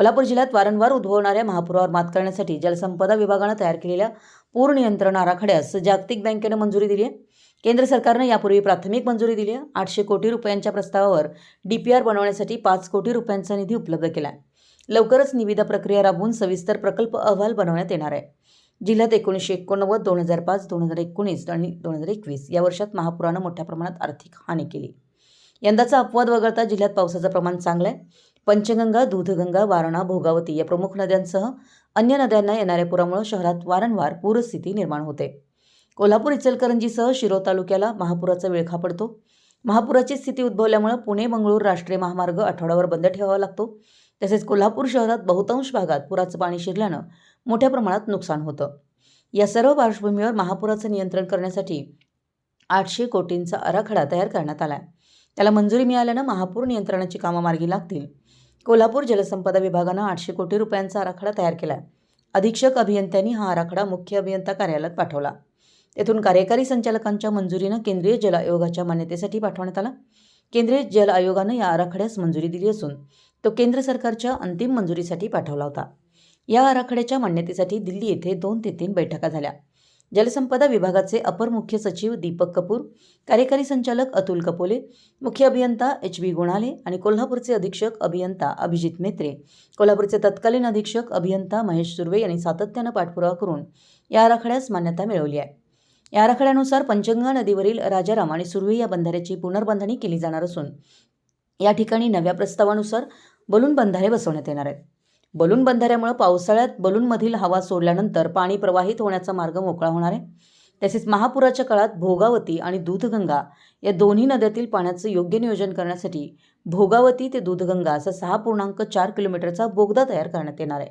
कोल्हापूर जिल्ह्यात वारंवार उद्भवणाऱ्या महापुरावर मात करण्यासाठी जलसंपदा विभागानं तयार केलेल्या पूर नियंत्रण आराखड्यास जागतिक बँकेनं मंजुरी दिली आहे. केंद्र सरकारनं यापूर्वी प्राथमिक मंजुरी दिली आहे. आठशे कोटी रुपयांच्या प्रस्तावावर डी पी आर बनवण्यासाठी पाच कोटी रुपयांचा निधी उपलब्ध केला आहे. लवकरच निविदा प्रक्रिया राबवून सविस्तर प्रकल्प अहवाल बनवण्यात येणार आहे. जिल्ह्यात एकोणीसशे एकोणनव्वद दोन हजार पाच दोन हजार एकोणीस आणि दोन हजार एकवीस या वर्षात महापुरानं मोठ्या प्रमाणात आर्थिक हानी केली. यंदाचा अपवाद वगळता जिल्ह्यात पावसाचं प्रमाण चांगलं आहे. पंचगंगा दूधगंगा वारणा भोगावती या प्रमुख नद्यांसह अन्य नद्यांना येणाऱ्या पुरामुळे शहरात वारंवार पूरस्थिती निर्माण होते. कोल्हापूर इचलकरंजीसह शिरोळ तालुक्याला महापुराचा विळखा पडतो. महापुराची स्थिती उद्भवल्यामुळे पुणे मंगळूर राष्ट्रीय महामार्ग आठवड्यावर बंद ठेवावा लागतो. तसेच कोल्हापूर शहरात बहुतांश भागात पुराचं पाणी शिरल्यानं मोठ्या प्रमाणात नुकसान होतं. या सर्व पार्श्वभूमीवर महापुराचं नियंत्रण करण्यासाठी आठशे कोटींचा आराखडा तयार करण्यात आला आहे त्याला मंजुरी मिळाल्यानं महापूर नियंत्रणाची कामं मार्गी लागतील. कोल्हापूर जलसंपदा विभागानं आठशे कोटी रुपयांचा आराखडा तयार केला आहे अधीक्षक अभियंत्यांनी हा आराखडा मुख्य अभियंता कार्यालयात पाठवला. तेथून कार्यकारी संचालकांच्या मंजुरीनं केंद्रीय जल आयोगाच्या मान्यतेसाठी पाठवण्यात आला. केंद्रीय जल आयोगानं या आराखड्यास मंजुरी दिली असून तो केंद्र सरकारच्या अंतिम मंजुरीसाठी पाठवला होता. या आराखड्याच्या मान्यतेसाठी दिल्ली येथे दोन ते तीन बैठका झाल्या. जलसंपदा विभागाचे अपर मुख्य सचिव दीपक कपूर कार्यकारी संचालक अतुल कपोले मुख्य अभियंता एच बी गुणाले आणि कोल्हापूरचे अधीक्षक अभियंता अभिजित मेत्रे. कोल्हापूरचे तत्कालीन अधीक्षक अभियंता महेश सुर्वे यांनी सातत्यानं पाठपुरावा करून या आराखड्यास मान्यता मिळवली आहे. या आराखड्यानुसार पंचगंगा नदीवरील राजाराम आणि सुर्वे या बंधाऱ्याची पुनर्बांधणी केली जाणार असून या ठिकाणी नव्या प्रस्तावानुसार बलून बंधारे बसवण्यात येणार आहेत. बलून बंधाऱ्यामुळे पावसाळ्यात बलूनमधील हवा सोडल्यानंतर पाणी प्रवाहित होण्याचा मार्ग मोकळा होणार आहे. तसेच महापुराच्या काळात भोगावती आणि दूधगंगा या दोन्ही नद्यातील पाण्याचं योग्य नियोजन करण्यासाठी भोगावती ते दूधगंगा असा सहा पूर्णांक चार किलोमीटरचा बोगदा तयार करण्यात येणार आहे.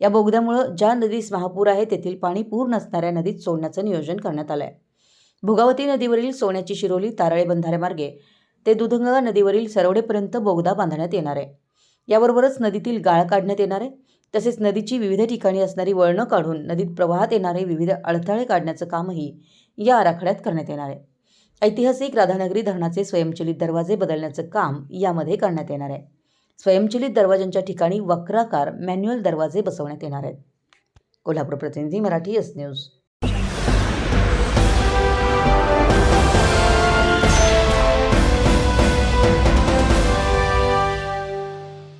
या बोगद्यामुळं ज्या नदीस महापूर आहे तेथील पाणी पूर नसणाऱ्या नदीत सोडण्याचं नियोजन करण्यात आलं आहे भोगावती नदीवरील सोन्याची शिरोली तारळे बंधाऱ्यामार्गे ते दूधगंगा नदीवरील सरवडेपर्यंत बोगदा बांधण्यात येणार आहे. याबरोबरच नदीतील गाळ काढण्यात येणार आहे. तसेच नदीची विविध ठिकाणी असणारी वळणं काढून नदीत प्रवाहात येणारे विविध अडथळे काढण्याचं कामही या आराखड्यात करण्यात येणार आहे. ऐतिहासिक राधानगरी धरणाचे स्वयंचलित दरवाजे बदलण्याचं काम यामध्ये करण्यात येणार आहे. स्वयंचलित दरवाजांच्या ठिकाणी वक्राकार मॅन्युअल दरवाजे बसवण्यात येणार आहेत. कोल्हापूर प्रतिनिधी मराठी एस न्यूज